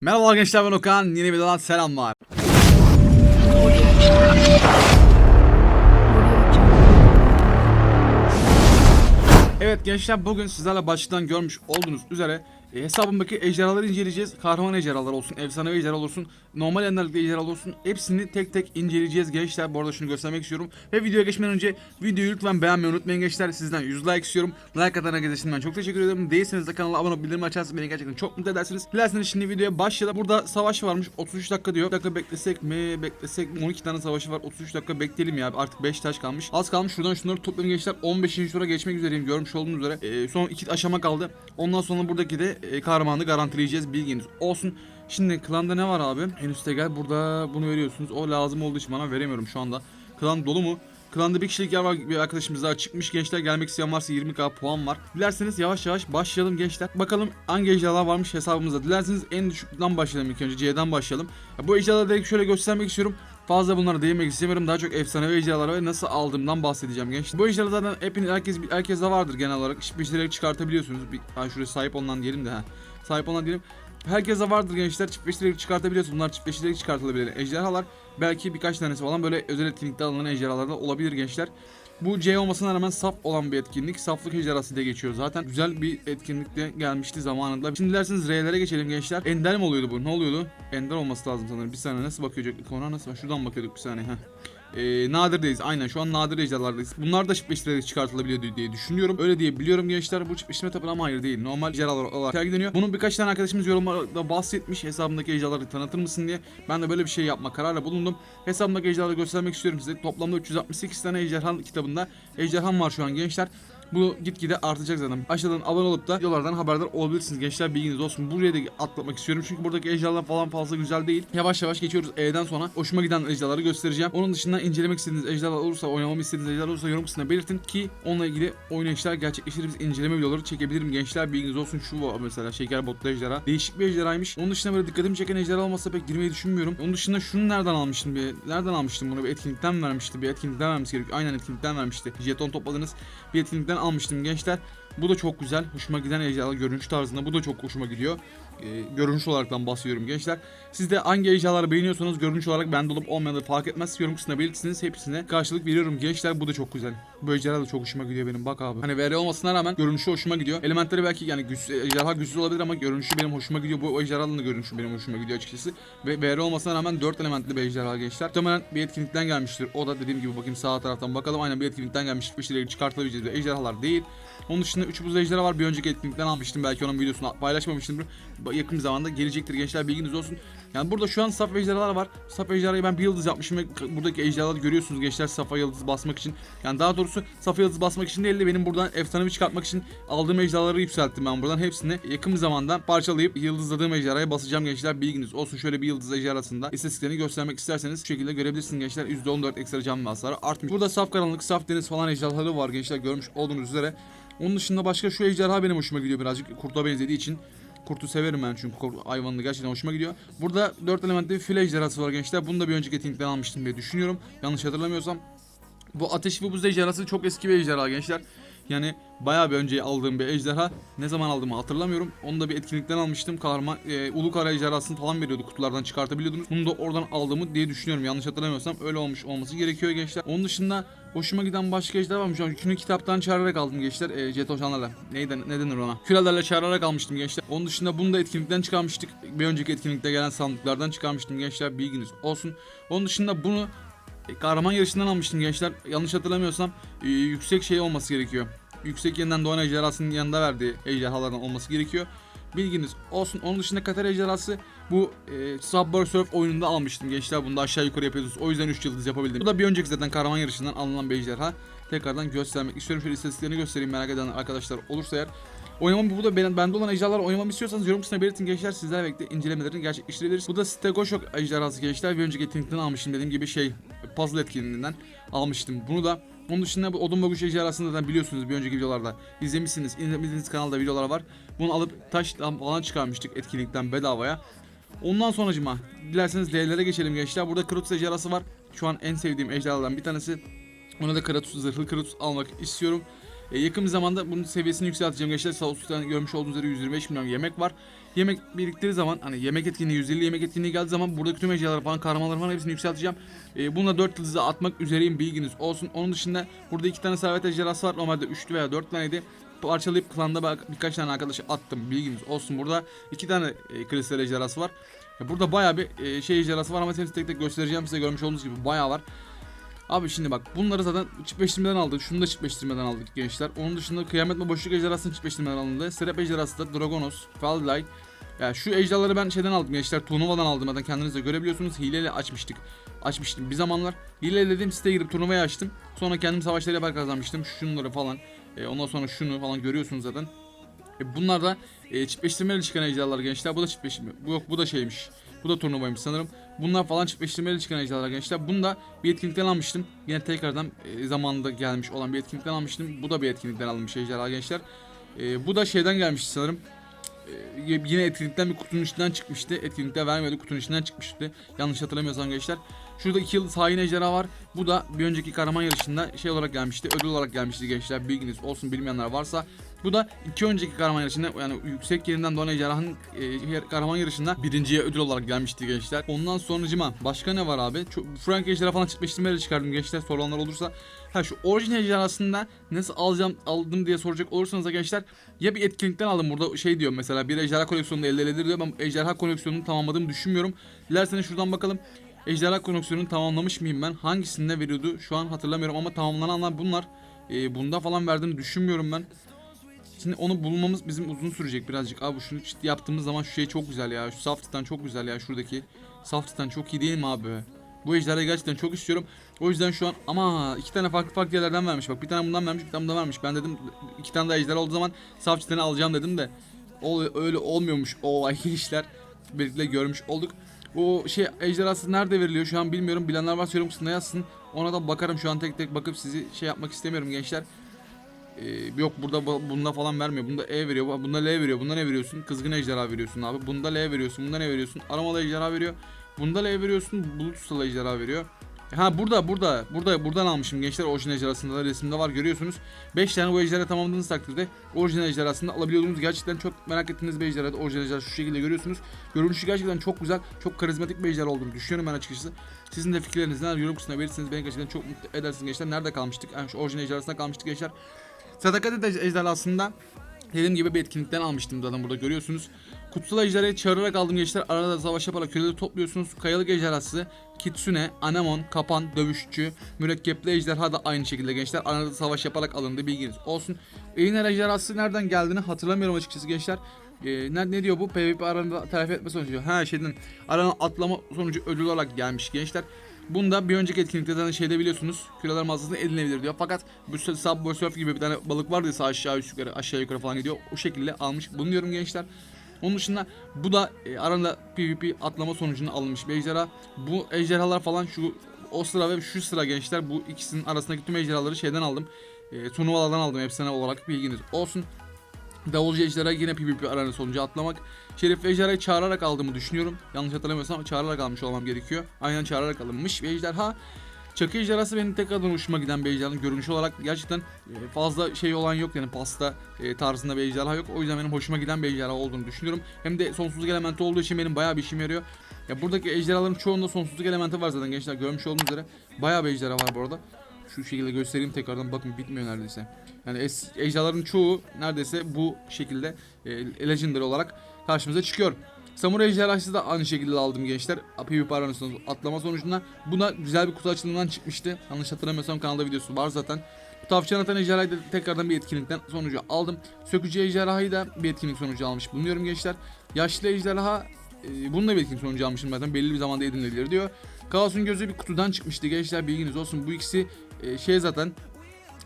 Merhaba gençler ben Okan. Yeni videodan selamlar. Evet gençler bugün sizlerle başlıktan görmüş olduğunuz üzere e, hesabımdaki ejderhaları inceleyeceğiz. Kahraman ejderhalar olsun, efsanevi ejderhalar olsun, normal enderlikli ejderhalar olsun. Hepsini tek tek inceleyeceğiz gençler. Bu arada şunu göstermek istiyorum. Ve videoya geçmeden önce videoyu lütfen beğenmeyi unutmayın gençler. Sizden 100 like istiyorum. Like atan herkese şimdiden çok teşekkür ederim. Değilseniz de kanala abone olup bildirim açarsanız beni gerçekten çok mutlu edersiniz. Dilerseniz şimdi videoya başlayalım. Burada savaş varmış. 33 dakika diyor. Bir dakika beklesek mi? Beklesek mi? 12 tane savaşı var. 33 dakika bekleyelim ya. Artık 5 taş kalmış. Az kalmış. Şuradan şunları toplayalım gençler. 15. tura geçmek üzereyim. Görmüş olduğunuz üzere. Ee, son iki aşama kaldı. Ondan sonra buradaki de e, kahramanı garantileyeceğiz. Bilginiz olsun. Şimdi klanda ne var abi? Henüz gel burada bunu veriyorsunuz. O lazım olduğu için bana veremiyorum şu anda. Klan dolu mu? Klanda bir kişilik yer var bir arkadaşımız daha çıkmış gençler gelmek isteyen varsa 20k puan var. Dilerseniz yavaş yavaş başlayalım gençler. Bakalım hangi ejderhalar varmış hesabımızda. Dilerseniz en düşükten başlayalım ilk önce C'den başlayalım. Ya bu ejderhaları direkt şöyle göstermek istiyorum. Fazla bunlara değinmek istemiyorum. Daha çok efsanevi ejderhalara ve nasıl aldığımdan bahsedeceğim gençler. Bu ejderhalar zaten hepiniz herkes herkes de vardır genel olarak. Şeyleri çıkartabiliyorsunuz. Bir, ha şuraya sahip olunan diyelim de ha. Sahip olan diyelim. Herkese vardır gençler çiftleştirerek çıkartabiliyorsunuz. Bunlar çiftleştirerek çıkartılabilir. Ejderhalar belki birkaç tanesi falan böyle özel etkinlikte alınan ejderhalarda olabilir gençler. Bu C olmasına rağmen saf olan bir etkinlik. Saflık ejderhası diye geçiyor zaten. Güzel bir etkinlikte gelmişti zamanında. Şimdi dilerseniz R'lere geçelim gençler. Ender mi oluyordu bu? Ne oluyordu? Ender olması lazım sanırım. Bir saniye nasıl bakıyorduk? Ona nasıl? Şuradan bakıyorduk bir saniye. Heh. Ee, nadirdeyiz. Aynen şu an nadir ejderhalardayız. Bunlar da çiftleştirerek çıkartılabiliyor diye düşünüyorum. Öyle diye biliyorum gençler. Bu çiftleştirme tapınağı ama hayır değil. Normal ejderhalar olarak sergileniyor. Bunun birkaç tane arkadaşımız yorumlarda bahsetmiş hesabındaki ejderhaları tanıtır mısın diye. Ben de böyle bir şey yapma kararla bulundum. Hesabımdaki ejderhaları göstermek istiyorum size. Toplamda 368 tane ejderha kitabında ejderham var şu an gençler. Bu gitgide artacak zaten. Aşağıdan abone olup da videolardan haberdar olabilirsiniz gençler bilginiz olsun. Buraya da atlatmak istiyorum çünkü buradaki ejderhalar falan fazla güzel değil. Yavaş yavaş geçiyoruz E'den sonra. Hoşuma giden ejderhaları göstereceğim. Onun dışında incelemek istediğiniz ejderhalar olursa, oynamamı istediğiniz ejderhalar olursa yorum kısmına belirtin ki onunla ilgili oynayışlar gerçekleştiririz. inceleme videoları çekebilirim gençler bilginiz olsun. Şu var mesela şeker botlu ejderha. Değişik bir ejderhaymış. Onun dışında böyle dikkatimi çeken ejderha olmasa pek girmeyi düşünmüyorum. Onun dışında şunu nereden almıştım bir nereden almıştım bunu bir etkinlikten vermişti. Bir etkinlikten vermesi gerekiyor. Aynen etkinlikten vermişti. Jeton topladınız. Bir etkinlikten almıştım gençler. Bu da çok güzel. Hoşuma giden görünüş tarzında. Bu da çok hoşuma gidiyor. Ee, görünüş olaraktan bahsediyorum gençler. Siz de hangi ejderhaları beğeniyorsanız görünüş olarak bende olup olmayanları fark etmez. Yorum kısmına belirtirsiniz. Hepsine karşılık veriyorum gençler. Bu da çok güzel. Bu ejderha da çok hoşuma gidiyor benim. Bak abi. Hani VR olmasına rağmen görünüşü hoşuma gidiyor. Elementleri belki yani güçsüz, ejderha güçsüz olabilir ama görünüşü benim hoşuma gidiyor. Bu ejderhanın da görünüşü benim hoşuma gidiyor açıkçası. Ve VR olmasına rağmen 4 elementli bir ejderha gençler. Muhtemelen bir etkinlikten gelmiştir. O da dediğim gibi bakayım sağ taraftan bakalım. Aynen bir etkinlikten gelmiş. Bir şeyleri çıkartılabileceğiz ejderhalar değil. Onun dışında 3 buz ejderha var. Bir önceki etkinlikten almıştım. Belki onun videosunu paylaşmamıştımdır. Yakın bir zamanda gelecektir gençler bilginiz olsun. Yani burada şu an saf ejderhalar var. Saf ejderhayı ben bir yıldız yapmışım ve buradaki ejderhaları görüyorsunuz gençler safa yıldız basmak için. Yani daha doğrusu safa yıldız basmak için değil de benim buradan efsanevi çıkartmak için aldığım ejderhaları yükselttim ben buradan. Hepsini yakın bir zamanda parçalayıp yıldızladığım ejderhaya basacağım gençler bilginiz olsun. Şöyle bir yıldız ejderhasında istatistiklerini göstermek isterseniz bu şekilde görebilirsiniz gençler. %14 ekstra can ve hasarı artmış. Burada saf karanlık, saf deniz falan ejderhaları var gençler görmüş olduğunuz üzere. Onun dışında başka şu ejderha benim hoşuma gidiyor birazcık kurta benzediği için. Kurtu severim ben çünkü kurt hayvanlı gerçekten hoşuma gidiyor. Burada 4 elementli bir file ejderhası var gençler. Bunu da bir önceki etkinlikten almıştım diye düşünüyorum. Yanlış hatırlamıyorsam. Bu ateş ve buz ejderhası çok eski bir ejderha gençler. Yani bayağı bir önce aldığım bir ejderha. Ne zaman aldığımı hatırlamıyorum. Onu da bir etkinlikten almıştım. Kahraman e, Ulu Kara ejderhasını falan veriyordu. Kutulardan çıkartabiliyordunuz. Bunu da oradan aldığımı diye düşünüyorum. Yanlış hatırlamıyorsam öyle olmuş olması gerekiyor gençler. Onun dışında hoşuma giden başka ejderha varmış. Şunu kitaptan çağırarak aldım gençler. E, Jetoşanlarla. Neyden, ne denir ona? Kürelerle çağırarak almıştım gençler. Onun dışında bunu da etkinlikten çıkarmıştık. Bir önceki etkinlikte gelen sandıklardan çıkarmıştım gençler. Bilginiz olsun. Onun dışında bunu e, kahraman yarışından almıştım gençler. Yanlış hatırlamıyorsam e, yüksek şey olması gerekiyor. Yüksek yeniden doğan ejderhasının yanında verdiği ejderhalardan olması gerekiyor. Bilginiz olsun. Onun dışında Katar ejderhası bu e, Subway Surf oyununda almıştım gençler. Bunu da aşağı yukarı yapıyorsunuz. O yüzden 3 yıldız yapabildim. Bu da bir önceki zaten kahraman yarışından alınan bir ejderha. Tekrardan göstermek istiyorum. Şöyle istatistiklerini göstereyim merak eden arkadaşlar olursa eğer. Oynamam bu da ben, bende olan ejderhalar oynamamı istiyorsanız yorum kısmına belirtin gençler sizlerle birlikte incelemelerini gerçekleştirebiliriz. Bu da Stegoshok ejderhası gençler. Bir önceki etkinlikten almıştım dediğim gibi şey puzzle etkinliğinden almıştım. Bunu da onun dışında bu odun baguş ejderhasını zaten biliyorsunuz bir önceki videolarda izlemişsiniz. İzlemediğiniz kanalda videolar var. Bunu alıp taş falan çıkarmıştık etkinlikten bedavaya. Ondan sonracıma dilerseniz L'lere geçelim gençler. Burada Kratos ejderhası var. Şu an en sevdiğim ejderhalardan bir tanesi. Ona da Kratos, zırhlı Kratos almak istiyorum. E, yakın bir zamanda bunun seviyesini yükselteceğim gençler. Üstten görmüş olduğunuz üzere 125 milyon yemek var. yemek biriktiği zaman hani yemek etkinliği 150 yemek etkinliği geldiği zaman buradaki tüm ejderhaları falan kahramanları falan hepsini yükselteceğim. E, bununla 4 yıldızı atmak üzereyim bilginiz olsun. Onun dışında burada iki tane servet ejderhası var. Normalde 3 veya 4 taneydi. Parçalayıp klanda bak- birkaç tane arkadaşı attım bilginiz olsun. Burada iki tane e, kristal ejderhası var. Ya Burada bayağı bir e, şey ejderhası var ama hepsini tek tek göstereceğim size görmüş olduğunuz gibi bayağı var. Abi şimdi bak bunları zaten çiftleştirmeden aldık. Şunu da çiftleştirmeden aldık gençler. Onun dışında kıyamet ve boşluk ejderhasını çiftleştirmeden alındı. Serap ejderhası da Dragonos, Faldlay. Ya şu ejderhaları ben şeyden aldım gençler. Turnuvadan aldım zaten kendiniz de görebiliyorsunuz. Hileyle açmıştık. Açmıştım bir zamanlar. Hileyle dediğim siteye girip turnuvaya açtım. Sonra kendim savaşları yapar kazanmıştım. Şunları falan. E, ondan sonra şunu falan görüyorsunuz zaten. E, bunlar da e, çiftleştirmeli çıkan ejderhalar gençler. Bu da çiftleştirme. Bu yok bu da şeymiş. Bu da turnuvaymış sanırım. Bunlar falan çiftleştirmeli çıkan ejderhalar gençler. Bunu da bir etkinlikten almıştım. Yine tekrardan e, zamanında gelmiş olan bir etkinlikten almıştım. Bu da bir etkinlikten alınmış ejderha gençler. E, bu da şeyden gelmişti sanırım. E, yine etkinlikten bir kutunun içinden çıkmıştı. Etkinlikte vermedi kutunun içinden çıkmıştı. Yanlış hatırlamıyorsam gençler. Şurada 2 yıldız hain ejderha var. Bu da bir önceki kahraman yarışında şey olarak gelmişti. Ödül olarak gelmişti gençler. Bilginiz olsun bilmeyenler varsa. Bu da iki önceki kahraman yarışında yani yüksek yerinden doğan ejderhanın e, kahraman yarışında birinciye ödül olarak gelmişti gençler. Ondan sonracıma başka ne var abi? Çok, Frank ejderha falan çiftleştirmeyle çıkardım gençler sorulanlar olursa. Ha şu orijin ejderhasında nasıl alacağım aldım diye soracak olursanız da gençler ya bir etkinlikten aldım burada şey diyor mesela bir ejderha koleksiyonunda elde edilir diyor. Ben ejderha koleksiyonunu tamamladığımı düşünmüyorum. Dilerseniz şuradan bakalım. Ejderha koleksiyonunu tamamlamış mıyım ben? Hangisinde veriyordu? Şu an hatırlamıyorum ama tamamlananlar bunlar. Ee, bunda falan verdiğini düşünmüyorum ben. Şimdi onu bulmamız bizim uzun sürecek birazcık. Abi şunu ciddi yaptığımız zaman şu şey çok güzel ya. Şu saf titan çok güzel ya şuradaki. Saf titan çok iyi değil mi abi? Bu ejderhayı gerçekten çok istiyorum. O yüzden şu an ama iki tane farklı farklı yerlerden vermiş. Bak bir tane bundan vermiş, bir tane bundan vermiş. Ben dedim iki tane daha ejderha olduğu zaman saf titanı alacağım dedim de. O öyle olmuyormuş o işler. Birlikte görmüş olduk. O şey ejderhası nerede veriliyor şu an bilmiyorum. Bilenler varsa yorum kısmına yazsın. Ona da bakarım şu an tek tek bakıp sizi şey yapmak istemiyorum gençler. Ee, yok burada bu- bunda falan vermiyor. Bunda E veriyor. Bunda L veriyor. Bunda ne veriyorsun? Kızgın ejderha veriyorsun abi. Bunda L veriyorsun. Bunda ne veriyorsun? Aromalı ejderha veriyor. Bunda L veriyorsun. Bulut ustalı ejderha veriyor. Ha burada burada burada buradan almışım gençler orijinal ejderhasında da resimde var görüyorsunuz. 5 tane bu ejderha tamamladığınız takdirde orijinal ejderhasında alabiliyordunuz. Gerçekten çok merak ettiğiniz bir ejderha. Orijinal ejderha şu şekilde görüyorsunuz. Görünüşü gerçekten çok güzel, çok karizmatik bir ejderha olduğunu düşünüyorum ben açıkçası. Sizin de fikirlerinizi neler yorum kısmına verirseniz beni gerçekten çok mutlu edersiniz gençler. Nerede kalmıştık? Yani şu orijinal ejderhasında kalmıştık gençler. Sadakat ejderhasında dediğim gibi bir etkinlikten almıştım zaten burada görüyorsunuz. Kutsal ejderhayı çağırarak aldım gençler. Arada savaş yaparak köleleri topluyorsunuz. Kayalık ejderhası, Kitsune, Anemon, Kapan, Dövüşçü, Mürekkepli ejderha da aynı şekilde gençler. Arada savaş yaparak alındı bilginiz olsun. Eğiner ejderhası nereden geldiğini hatırlamıyorum açıkçası gençler. Ee, ne, ne diyor bu? PvP aranında telafi etme sonucu. Ha şeyden arana atlama sonucu ödül olarak gelmiş gençler. Bunda bir önceki etkinlikte zaten şeyde biliyorsunuz küreler mağazasında edinebilir diyor. Fakat bu Subway Surf gibi bir tane balık vardı sağ aşağı yukarı aşağı yukarı falan gidiyor. O şekilde almış bulunuyorum gençler. Onun dışında bu da e, aranda PvP atlama sonucunda alınmış bir ejderha. Bu ejderhalar falan şu o sıra ve şu sıra gençler bu ikisinin arasındaki tüm ejderhaları şeyden aldım. E, turnuvalardan aldım hepsine olarak bilginiz olsun. Davulcu ejderha yine PvP arana sonucu atlamak. Şerif ejderhayı çağırarak aldığımı düşünüyorum. Yanlış hatırlamıyorsam çağırarak almış olmam gerekiyor. Aynen çağırarak alınmış bir ejderha. Çakı ejderhası benim tekrardan hoşuma giden bir ejderha. Görünüş olarak gerçekten e, fazla şey olan yok yani pasta e, tarzında bir ejderha yok. O yüzden benim hoşuma giden bir ejderha olduğunu düşünüyorum. Hem de sonsuzluk elementi olduğu için benim bayağı bir işime yarıyor. Ya buradaki ejderhaların çoğunda sonsuzluk elementi var zaten gençler görmüş olduğunuz üzere. Bayağı bir ejderha var bu arada. Şu şekilde göstereyim tekrardan bakın bitmiyor neredeyse. Yani es- ejderhaların çoğu neredeyse bu şekilde e, legendary olarak karşımıza çıkıyor. Samuray ejderhası da aynı şekilde aldım gençler. PvP aranasında atlama sonucunda. Buna güzel bir kutu açılımından çıkmıştı. Yanlış hatırlamıyorsam kanalda videosu var zaten. Bu tavşan atan ejderhayı da tekrardan bir etkinlikten sonucu aldım. Sökücü ejderhayı da bir etkinlik sonucu almış bulunuyorum gençler. Yaşlı ejderha e, bunu da bir etkinlik sonucu almışım zaten belli bir zamanda edinilebilir diyor. Kaos'un gözü bir kutudan çıkmıştı gençler bilginiz olsun. Bu ikisi e, şey zaten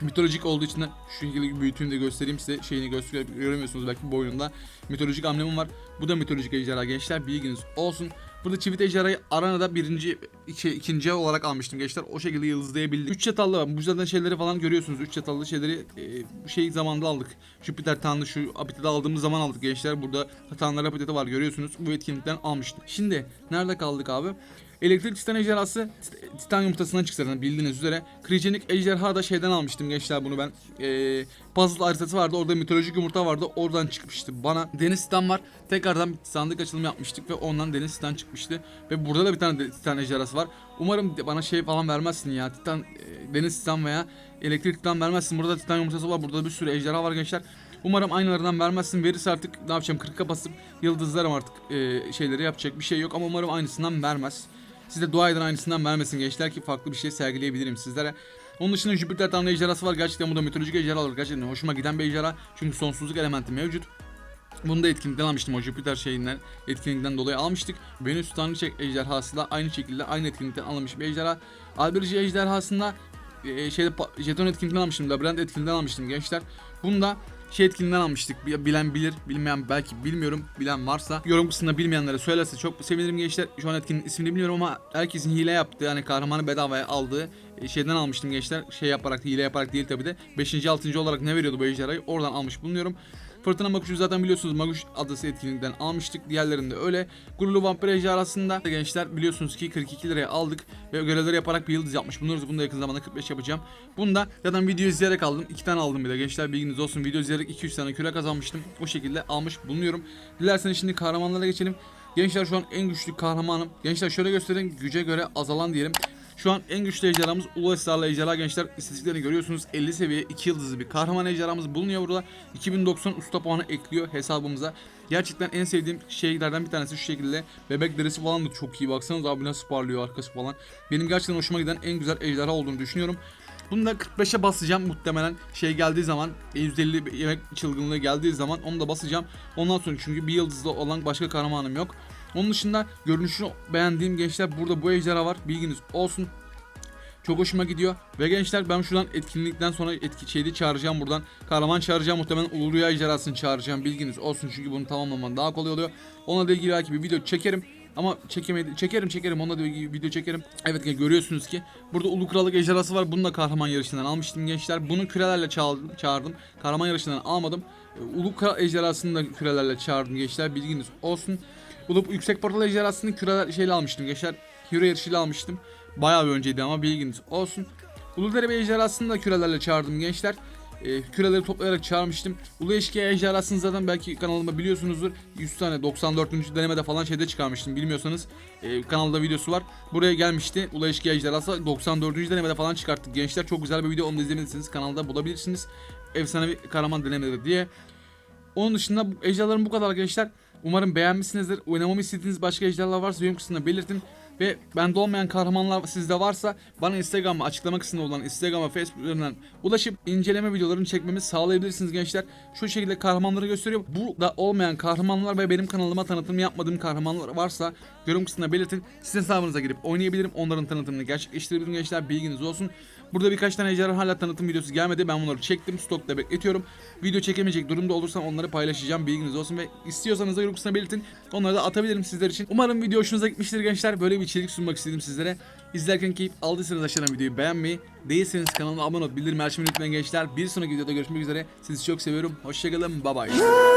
mitolojik olduğu için de şu şekilde büyütüğünü de göstereyim size şeyini göster göremiyorsunuz belki boynunda mitolojik amblemim var. Bu da mitolojik ejderha gençler bilginiz olsun. Burada çivit ejderhayı aranada birinci iki, ikinci olarak almıştım gençler. O şekilde yıldızlayabildik. 3 çatallı var. Bu zaten şeyleri falan görüyorsunuz. 3 çatallı şeyleri e, şey zamanda aldık. Jüpiter Tanrı şu Apit'te aldığımız zaman aldık gençler. Burada Tanrı Apit'te var görüyorsunuz. Bu etkinlikten almıştım. Şimdi nerede kaldık abi? Elektrik Titan ejderhası tit- Titan yumurtasından çıktı zaten bildiğiniz üzere. Krijenik ejderha da şeyden almıştım gençler bunu ben. Ee, puzzle haritası vardı orada mitolojik yumurta vardı oradan çıkmıştı bana. Deniz Titan var. Tekrardan bir sandık açılımı yapmıştık ve ondan Deniz Titan çıkmıştı. Ve burada da bir tane Titan ejderhası var. Umarım bana şey falan vermezsin ya. Titan, e, Deniz Titan veya Elektrik Titan vermezsin. Burada Titan yumurtası var. Burada bir sürü ejderha var gençler. Umarım aynılarından vermezsin. Verirse artık ne yapacağım 40'a basıp yıldızlarım artık e, şeyleri yapacak bir şey yok. Ama umarım aynısından vermez. Siz de dua edin aynısından vermesin gençler ki farklı bir şey sergileyebilirim sizlere. Onun dışında Jüpiter Tanrı ejderhası var. Gerçekten bu da mitolojik ejderha olur. Gerçekten hoşuma giden bir ejderha. Çünkü sonsuzluk elementi mevcut. Bunu da etkinlikten almıştım o Jüpiter şeyinden etkinlikten dolayı almıştık. Venüs Tanrıçek ejderhası da aynı şekilde aynı etkinlikten alınmış bir ejderha. Alberci ejderhasında e, şeyde jeton etkinlikten almıştım. Labirent etkinlikten almıştım gençler. Bunu da şey etkinliğinden almıştık. Bi- Bilen bilir, bilmeyen belki bilmiyorum. Bilen varsa yorum kısmında bilmeyenlere söylerse çok sevinirim gençler. Şu an etkinin ismini bilmiyorum ama herkesin hile yaptığı yani kahramanı bedavaya aldığı e, şeyden almıştım gençler. Şey yaparak hile yaparak değil tabi de. 5. 6. olarak ne veriyordu bu ejderhayı oradan almış bulunuyorum. Fırtına Makuş'u zaten biliyorsunuz Maguş adası etkinliğinden almıştık. Diğerlerinde öyle. Gurulu Vampir Ejderhası'nda da gençler biliyorsunuz ki 42 liraya aldık. Ve görevleri yaparak bir yıldız yapmış. Bunları bunu da yakın zamanda 45 yapacağım. Bunu da zaten video izleyerek aldım. 2 tane aldım bir de gençler bilginiz olsun. Video izleyerek 2-3 tane küre kazanmıştım. O şekilde almış bulunuyorum. Dilerseniz şimdi kahramanlara geçelim. Gençler şu an en güçlü kahramanım. Gençler şöyle göstereyim güce göre azalan diyelim. Şu an en güçlü ejderhamız Ulu Esrarlı Ejderha gençler. İstatistiklerini görüyorsunuz. 50 seviye 2 yıldızlı bir kahraman ejderhamız bulunuyor burada. 2090 usta puanı ekliyor hesabımıza. Gerçekten en sevdiğim şeylerden bir tanesi şu şekilde. Bebek derisi falan da çok iyi. Baksanız abi nasıl parlıyor arkası falan. Benim gerçekten hoşuma giden en güzel ejderha olduğunu düşünüyorum. Bunu da 45'e basacağım muhtemelen şey geldiği zaman %50 bir yemek çılgınlığı geldiği zaman onu da basacağım. Ondan sonra çünkü bir yıldızlı olan başka kahramanım yok. Onun dışında görünüşünü beğendiğim gençler burada bu ejderha var. Bilginiz olsun. Çok hoşuma gidiyor. Ve gençler ben şuradan etkinlikten sonra etki şeyde çağıracağım buradan. Kahraman çağıracağım muhtemelen Ulu Rüya ejderhasını çağıracağım. Bilginiz olsun çünkü bunu tamamlaman daha kolay oluyor. Onunla da ilgili belki bir video çekerim. Ama çekemedi çekerim çekerim onunla da ilgili video çekerim. Evet görüyorsunuz ki burada Ulu Krallık ejderhası var. Bunu da kahraman yarışından almıştım gençler. Bunu kürelerle çağırdım. çağırdım. Kahraman yarışından almadım. Ee, Ulu Kral ejderhasını da kürelerle çağırdım gençler. Bilginiz olsun. Ulu Yüksek Portal ejderhasını küreler şeyle almıştım gençler. Hero yarışıyla almıştım. Bayağı bir önceydi ama bilginiz olsun. Uludere ejderhasını da kürelerle çağırdım gençler. Ee, küreleri toplayarak çağırmıştım. Ulu Eşkıya ejderhasını zaten belki kanalımda biliyorsunuzdur. 100 tane 94. denemede falan şeyde çıkarmıştım bilmiyorsanız. Ee, kanalda videosu var. Buraya gelmişti. Ulu Eşkıya ejderhası 94. denemede falan çıkarttık gençler. Çok güzel bir video onu da izlemediyseniz kanalda bulabilirsiniz. Efsanevi kahraman denemeleri diye. Onun dışında ejderhalarım bu kadar gençler. Umarım beğenmişsinizdir. Oynamamı istediğiniz başka ejderhalar varsa yorum kısmında belirtin. Ve bende olmayan kahramanlar sizde varsa bana Instagram'a açıklama kısmında olan Instagram'a Facebook üzerinden ulaşıp inceleme videolarını çekmemi sağlayabilirsiniz gençler. Şu şekilde kahramanları gösteriyor. Burada olmayan kahramanlar ve benim kanalıma tanıtım yapmadığım kahramanlar varsa yorum kısmında belirtin. Sizin hesabınıza girip oynayabilirim. Onların tanıtımını gerçekleştirebilirim gençler. Bilginiz olsun. Burada birkaç tane ejderha hala tanıtım videosu gelmedi. Ben bunları çektim. Stokta bekletiyorum. Video çekemeyecek durumda olursam onları paylaşacağım. Bilginiz olsun ve istiyorsanız da yorum kısmına belirtin. Onları da atabilirim sizler için. Umarım video hoşunuza gitmiştir gençler. Böyle bir içerik sunmak istedim sizlere. İzlerken keyif aldıysanız aşağıdan videoyu beğenmeyi, değilseniz kanalıma abone olup bildirim açmayı unutmayın gençler. Bir sonraki videoda görüşmek üzere. Sizi çok seviyorum. Hoşçakalın. Bye bye.